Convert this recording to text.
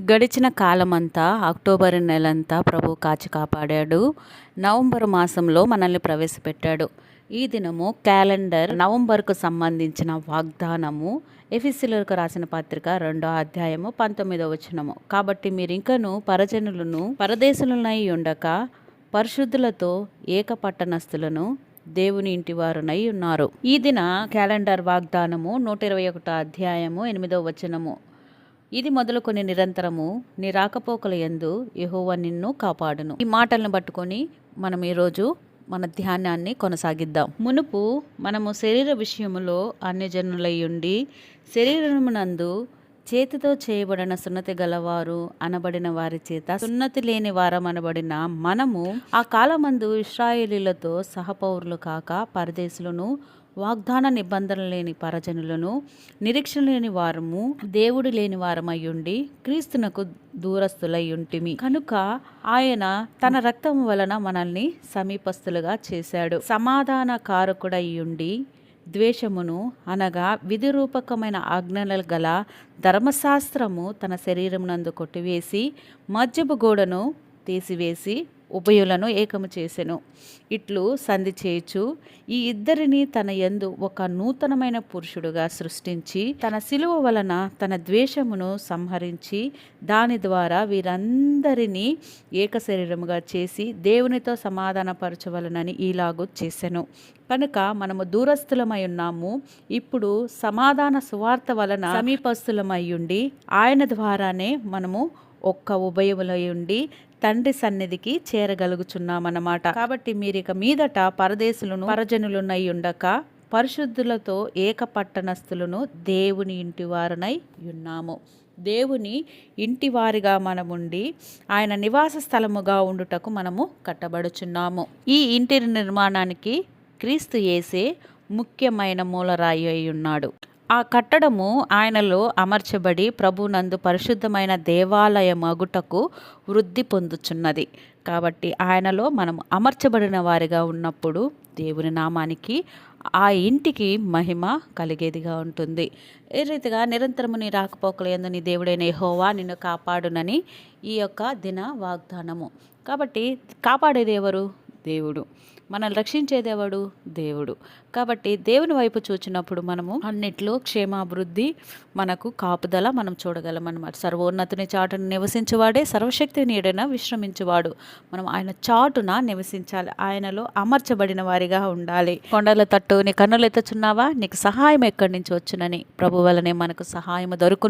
గడిచిన కాలమంతా అక్టోబర్ నెలంతా ప్రభు కాచి కాపాడాడు. నవంబర్ మాసంలో మనల్ని ప్రవేశపెట్టాడు. ఈ దినము క్యాలెండర్ నవంబర్కు సంబంధించిన వాగ్దానము. ఎఫిసిలకు రాసిన పత్రిక రెండో అధ్యాయము పంతొమ్మిదో వచనము. కాబట్టి మీరు ఇంకను పరజనులను పరదేశులనై ఉండక పరిశుద్ధులతో ఏక పట్టణస్థులను దేవుని ఇంటి వారునై ఉన్నారు. ఈ దిన క్యాలెండర్ వాగ్దానము నూట ఇరవై ఒకటో అధ్యాయము ఎనిమిదో వచనము. ఇది మొదలుకొని నిరంతరము నీ రాకపోకల యందు యహోవ నిన్ను కాపాడును. ఈ మాటలను పట్టుకొని మనం ఈరోజు మన ధ్యానాన్ని కొనసాగిద్దాం. మునుపు మనము శరీర విషయములో అన్యజనులై ఉండి శరీరమునందు చేతితో చేయబడిన సున్నతి గలవారు అనబడిన వారి చేత సున్నతి లేని వారం అనబడిన మనము ఆ కాలమందు ఇస్రాయేలీలతో సహపౌరులు కాక పరదేశులను వాగ్దాన నిబంధన లేని పరజనులను నిరీక్షణ లేని వారము దేవుడు లేని వారమయ్యుండి క్రీస్తునకు దూరస్తులై ఉంటిమి కనుక ఆయన తన రక్తం వలన మనల్ని సమీపస్తులుగా చేశాడు. సమాధాన కారకుడయ్యుండి ద్వేషమును అనగా విధిరూపకమైన ఆజ్ఞలు గల ధర్మశాస్త్రము తన శరీరమునందు కొట్టివేసి మధ్యపు గోడను తీసివేసి ఉభయులను ఏకము చేసెను. ఇట్లు సంధి చేయుచు ఈ ఇద్దరిని తన యందు ఒక నూతనమైన పురుషుడుగా సృష్టించి తన శిలువ వలన తన ద్వేషమును సంహరించి దాని ద్వారా వీరందరినీ ఏక శరీరముగా చేసి దేవునితో సమాధానపరచవలనని ఈలాగు చేసెను. కనుక మనము దూరస్థులమై ఉన్నాము. ఇప్పుడు సమాధాన సువార్త వలన సమీపస్థులమై ఉండి ఆయన ద్వారానే మనము ఒక్క ఉభయములై ఉండి తండ్రి సన్నిధికి చేరగలుగుచున్నామన్నమాట. కాబట్టి మీరు ఇక మీదట పరదేశులను పరజనులునై ఉండక పరిశుద్ధులతో ఏక పట్టణస్థులను దేవుని ఇంటి వారునై ఉన్నాము. దేవుని ఇంటివారిగా మనముండి ఆయన నివాస స్థలముగా ఉండుటకు మనము కట్టబడుచున్నాము. ఈ ఇంటి నిర్మాణానికి క్రీస్తు యేసే ముఖ్యమైన మూలరాయి అయి ఉన్నాడు. ఆ కట్టడము ఆయనలో అమర్చబడి ప్రభునందు పరిశుద్ధమైన దేవాలయ మగుటకు వృద్ధి పొందుచున్నది. కాబట్టి ఆయనలో మనం అమర్చబడిన వారిగా ఉన్నప్పుడు దేవుని నామానికి ఆ ఇంటికి మహిమ కలిగేదిగా ఉంటుంది. ఏ రీతిగా నిరంతరము నీ రాకపోకలేందు నీ దేవుడైన హోవా నిన్ను కాపాడునని ఈ యొక్క దిన వాగ్దానము. కాబట్టి కాపాడేది ఎవరు? దేవుడు. మనల్ని రక్షించేదేవాడు? దేవుడు. కాబట్టి దేవుని వైపు చూచినప్పుడు మనము అన్నిట్లో క్షేమాభివృద్ధి మనకు కాపుదల మనం చూడగలం అనమాట సర్వోన్నతుని చాటును నివసించేవాడే సర్వశక్తి నీడన విశ్రమించువాడు. మనం ఆయన చాటున నివసించాలి. ఆయనలో అమర్చబడిన వారిగా ఉండాలి. కొండల తట్టు నీ కన్నులు ఎత్తుచున్నావా? నీకు సహాయం ఎక్కడి నుంచి వచ్చునని. ప్రభు వలనే మనకు సహాయం దొరుకు